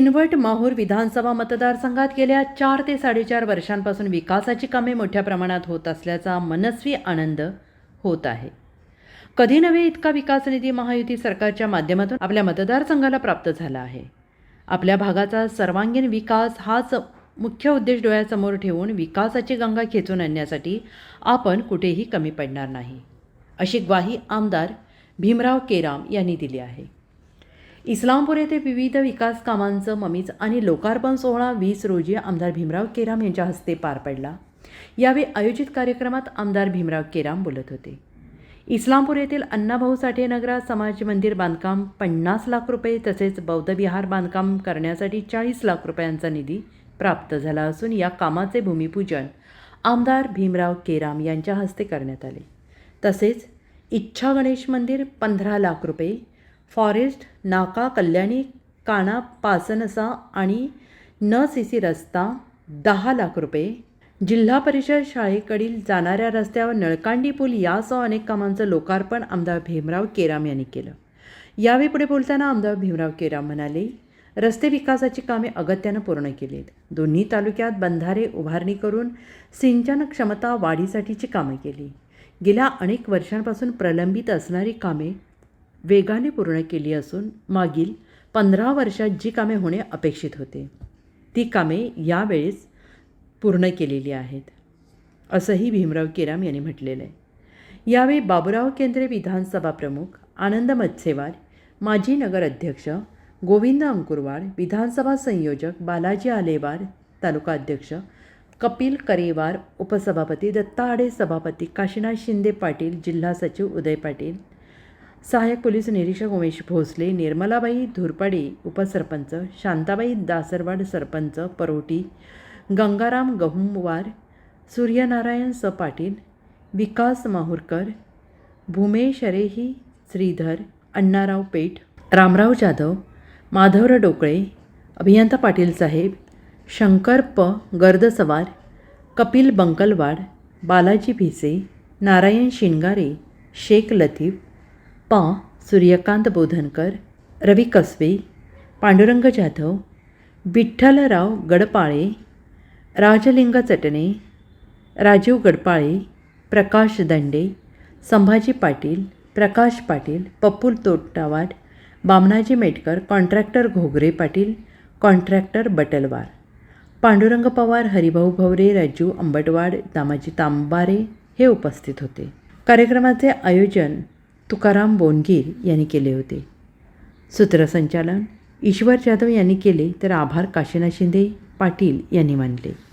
किनवट माहूर विधानसभा मतदारसंघात गेल्या चार ते साडेचार वर्षांपासून विकासाची कामे मोठ्या प्रमाणात होत असल्याचा मनस्वी आनंद होत आहे. कधी नव्हे इतका विकास निधी महायुती सरकारच्या माध्यमातून आपल्या मतदारसंघाला प्राप्त झाला आहे. आपल्या भागाचा सर्वांगीण विकास हाच मुख्य उद्देश डोळ्यासमोर ठेवून विकासाची गंगा खेचून आणण्यासाठी आपण कुठेही कमी पडणार नाही. अशी ग्वाही आमदार भीमराव केराम यांनी दिली आहे. इस्लामपूर येथे विविध विकास कामांचं ममीज आणि लोकार्पण सोहळा वीस रोजी आमदार भीमराव केराम यांच्या हस्ते पार पडला. यावेळी आयोजित कार्यक्रमात आमदार भीमराव केराम बोलत होते. इस्लामपूर येथील अण्णाभाऊ साठे नगरात समाज मंदिर बांधकाम पन्नास लाख रुपये तसेच बौद्ध विहार बांधकाम करण्यासाठी चाळीस लाख रुपयांचा निधी प्राप्त झाला असून या कामाचे भूमिपूजन आमदार भीमराव केराम यांच्या हस्ते करण्यात आले. तसेच इच्छा गणेश मंदिर पंधरा लाख रुपये फॉरेस्ट नाका कल्याणी काना पासनसा आणि न सी सी रस्ता दहा लाख रुपये. जिल्हा परिषद शाळेकडील जाणाऱ्या रस्त्यावर नळकांडी पूल यासह अनेक कामांचं लोकार्पण आमदार भीमराव केराम यांनी केलं. यावेळी पुढे बोलताना आमदार भीमराव केराम म्हणाले रस्ते विकासाची कामे अगत्यानं पूर्ण केली आहेत दोन्ही तालुक्यात बंधारे उभारणी करून सिंचन क्षमता वाढीसाठीची कामे केली. गेल्या अनेक वर्षांपासून प्रलंबित असणारी कामे वेगाने पूर्ण केली असून मागील पंधरा वर्षात जी कामे होणे अपेक्षित होते ती कामे यावेळेस पूर्ण केलेली आहेत असंही भीमराव केराम यांनी म्हटलेलं आहे. यावेळी बाबुराव केंद्रे विधानसभा प्रमुख आनंद मत्सेवार माजी नगराध्यक्ष गोविंद अंकुरवाड विधानसभा संयोजक बालाजी आलेवार तालुका अध्यक्ष कपिल करेवार उपसभापती दत्ता आडे सभापती काशीनाथ शिंदे पाटील जिल्हा सचिव उदय पाटील सहाय्यक पोलीस निरीक्षक उमेश भोसले निर्मलाबाई धुरपाडे उपसरपंच शांताबाई दासरवाड सरपंच परोटी गंगाराम गहुमवार सूर्यनारायण स पाटील विकास माहूरकर भूमेश रेही श्रीधर अण्णाराव पेठ रामराव जाधव माधवराव डोकळे अभियंता पाटील साहेब शंकर प. गर्दसवार कपिल बंकलवाड बालाजी भिसे नारायण शिंगारे शेख लतीफ पा सूर्यकांत बोधनकर रवी कसबे पांडुरंग जाधव विठ्ठलराव गडपाळे राजलिंग चटणे राजीव गडपाळे प्रकाश दंडे संभाजी पाटील प्रकाश पाटील पप्पूल तोटावाड बामनाजी मेटकर कॉन्ट्रॅक्टर घोगरे पाटील कॉन्ट्रॅक्टर बटलवार पांडुरंग पवार हरिभाऊ भवरे राजू अंबटवाड दामाजी तांबारे हे उपस्थित होते. कार्यक्रमाचे आयोजन तुकाराम बोनगीर यांनी केले होते. सूत्रसंचालन ईश्वर जाधव यांनी केले तर आभार काशीनाथ शिंदे पाटील यांनी मानले.